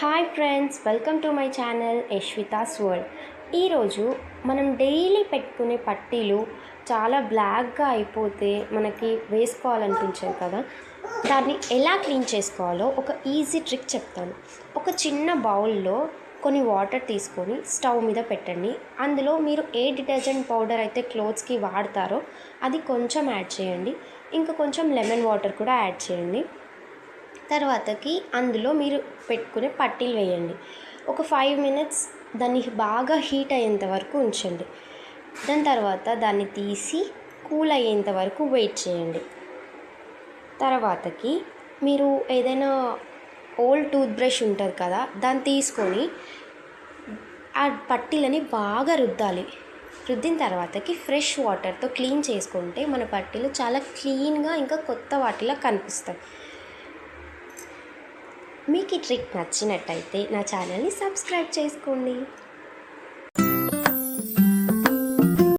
Hi friends welcome to my channel Yashwitha's world ఈరోజు మనం daily పెట్టుకునే పట్టీలు చాలా బ్లాక్గా అయిపోతే మనకి వేసుకోవాలనిపించదు కదా? దాన్ని ఎలా క్లీన్ చేసుకోవాలో ఒక ఈజీ ట్రిక్ చెప్తాను. ఒక చిన్న బౌల్లో కొన్ని వాటర్ తీసుకొని స్టవ్ మీద పెట్టండి. అందులో మీరు ఏ డిటర్జెంట్ పౌడర్ అయితే క్లోత్స్కి వాడతారో అది కొంచెం యాడ్ చేయండి. ఇంకా కొంచెం లెమన్ వాటర్ కూడా యాడ్ చేయండి. తర్వాతకి అందులో మీరు పెట్టుకునే పట్టీలు వేయండి. ఒక ఫైవ్ మినిట్స్ దాన్ని బాగా హీట్ అయ్యేంత వరకు ఉంచండి. దాని తర్వాత దాన్ని తీసి కూల్ అయ్యేంత వరకు వెయిట్ చేయండి. తర్వాతకి మీరు ఏదైనా ఓల్డ్ టూత్ బ్రష్ ఉంటుంది కదా దాన్ని తీసుకొని ఆ పట్టీలని బాగా రుద్దాలి. రుద్దిన తర్వాతకి ఫ్రెష్ వాటర్తో క్లీన్ చేసుకుంటే మన పట్టీలు చాలా క్లీన్గా ఇంకా కొత్త వాటిలా కనిపిస్తాయి. మీకు ఈ ట్రిక్ నచ్చినట్టయితే నా ఛానల్ని సబ్స్క్రైబ్ చేసుకోండి.